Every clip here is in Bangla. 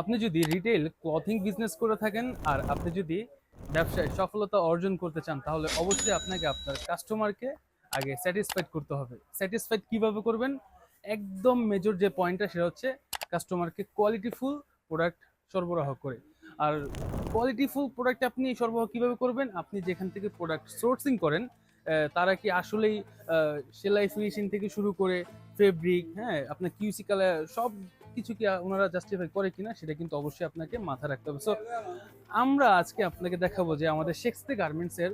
আপনি যদি রিটেল ক্লথিং বিজনেস করে থাকেন আর আপনি যদি ব্যবসায় সফলতা অর্জন করতে চান, তাহলে অবশ্যই আপনাকে আপনার কাস্টমারকে আগে স্যাটিসফাইড করতে হবে। স্যাটিসফাইড কীভাবে করবেন? একদম মেজর যে পয়েন্টটা সেটা হচ্ছে কাস্টমারকে কোয়ালিটিফুল প্রোডাক্ট সরবরাহ করে। আর কোয়ালিটিফুল প্রোডাক্ট আপনি সরবরাহ কীভাবে করবেন? আপনি যেখান থেকে প্রোডাক্ট সোর্সিং করেন তারা কি আসলেই সেলাই ফিনিশিং থেকে শুরু করে ফেব্রিক হ্যাঁ আপনার কিউসি কালার সব কিছু কি ওনারা জাস্টিফাই করে কিনা সেটা কিন্তু অবশ্যই আপনাকে মাথায় রাখতে হবে। সো আমরা আজকে আপনাকে দেখাবো যে আমাদের শেক্সতে গার্মেন্টসের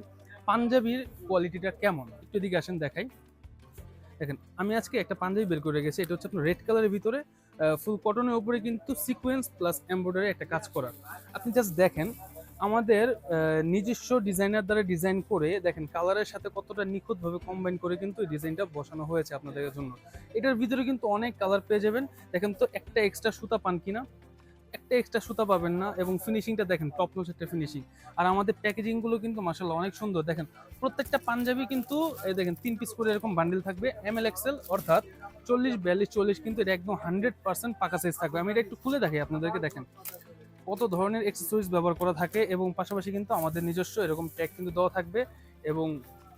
পাঞ্জাবির কোয়ালিটিটা কেমন। একটু দিকে আসেন, দেখাই। দেখেন, আমি আজকে একটা পাঞ্জাবি বের করে গেছি এটা হচ্ছে আপনার রেড কালারের ভিতরে ফুল কটনের উপরে কিন্তু সিকোয়েন্স প্লাস এমব্রয়ডারি একটা কাজ করা আপনি জাস্ট দেখেন আমাদের নিজস্ব ডিজাইনার দ্বারা ডিজাইন করে, দেখেন কালারের সাথে কতটা নিখুঁতভাবে কম্বাইন করে কিন্তু এই ডিজাইনটা বসানো হয়েছে আপনাদের জন্য। এটার ভিতরে কিন্তু অনেক কালার পেয়ে যাবেন। দেখেন তো একটা এক্সট্রা সুতা পান কিনা? একটা এক্সট্রা সুতা পাবেন না এবং ফিনিশিংটা দেখেন টপ নোচ একটা ফিনিশিং আর আমাদের প্যাকেজিংগুলো কিন্তু মাসাল্লাহ অনেক সুন্দর। দেখেন প্রত্যেকটা পাঞ্জাবি কিন্তু, এই দেখেন তিন পিস করে এরকম বান্ডিল থাকবে এম এল এক্সেল অর্থাৎ চল্লিশ, বিয়াল্লিশ, চল্লিশ কিন্তু এটা একদম হান্ড্রেড পার্সেন্ট পাকা সাইজ থাকবে। আমি এটা একটু খুলে দেখাই আপনাদেরকে, দেখেন। কত ধরনের এক্সেসরিজ ব্যবহার করা থাকে এবং পাশাপাশি কিন্তু আমাদের নিজস্ব এরকম ট্যাগ কিন্তু দেওয়া থাকবে এবং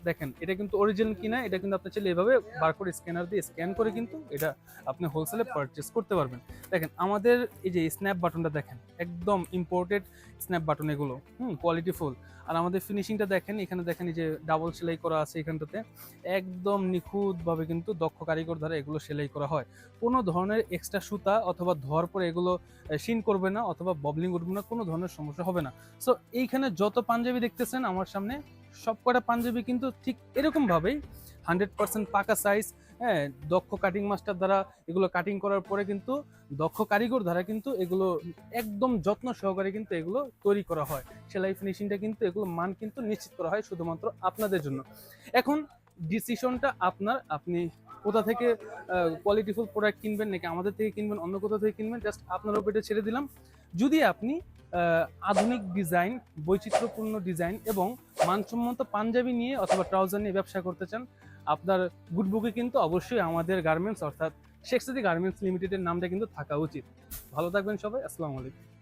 দেখেন, এটা কিন্তু অরিজিনাল কিনা, এটা কিন্তু আপনি চাইলে এভাবে বারকোড স্ক্যানার দিয়ে স্ক্যান করে কিন্তু এটা আপনি হোলসেলে পারচেস করতে পারবেন। দেখেন, আমাদের এই যে স্ন্যাপ বাটনটা দেখেন, একদম ইম্পোর্টেড স্ন্যাপ বাটন এগুলো, হুম কোয়ালিটি ফুল আর আমাদের ফিনিশিংটা দেখেন, এখানে দেখেন এই যে ডাবল সেলাই করা আছে এখানটাতে। একদম নিখুঁতভাবে কিন্তু দক্ষ কারিগর দ্বারা এগুলো সেলাই করা হয়। কোনো ধরনের এক্সট্রা সুতা অথবা ধোয়ার পরে এগুলো শিন করবে না অথবা ববলিং উঠবে না, কোনো ধরনের সমস্যা হবে না। সো এইখানে যত পাঞ্জাবি দেখতেছেন আমার সামনে সব কটা পাঞ্জাবি কিন্তু ঠিক এরকমভাবেই হান্ড্রেড পার্সেন্ট পাকা সাইজ হ্যাঁ দক্ষ কাটিং মাস্টার দ্বারা এগুলো কাটিং করার পরে কিন্তু দক্ষ কারিগর দ্বারা কিন্তু এগুলো একদম যত্ন সহকারে কিন্তু এগুলো তৈরি করা হয়। সেলাই ফিনিশিংটা কিন্তু এগুলো মান কিন্তু নিশ্চিত করা হয় শুধুমাত্র আপনাদের জন্য। এখন ডিসিশনটা আপনার, আপনি কোথা থেকে কোয়ালিটিফুল প্রোডাক্ট কিনবেন নাকি আমাদের থেকে কিনবেন, অন্য কোথা থেকে কিনবেন জাস্ট আপনার উপরে ছেড়ে দিলাম। যদি আপনি আধুনিক ডিজাইন বৈচিত্র্যপূর্ণ ডিজাইন এবং মানসম্মত পাঞ্জাবি নিয়ে অথবা ট্রাউজার নিয়ে ব্যবসা করতে চান, আপনার গুডবুকে কিন্তু অবশ্যই আমাদের গার্মেন্টস অর্থাৎ শেখ গার্মেন্টস লিমিটেডের নামটা কিন্তু থাকা উচিত। ভালো থাকবেন সবাই, আসসালামু আলাইকুম।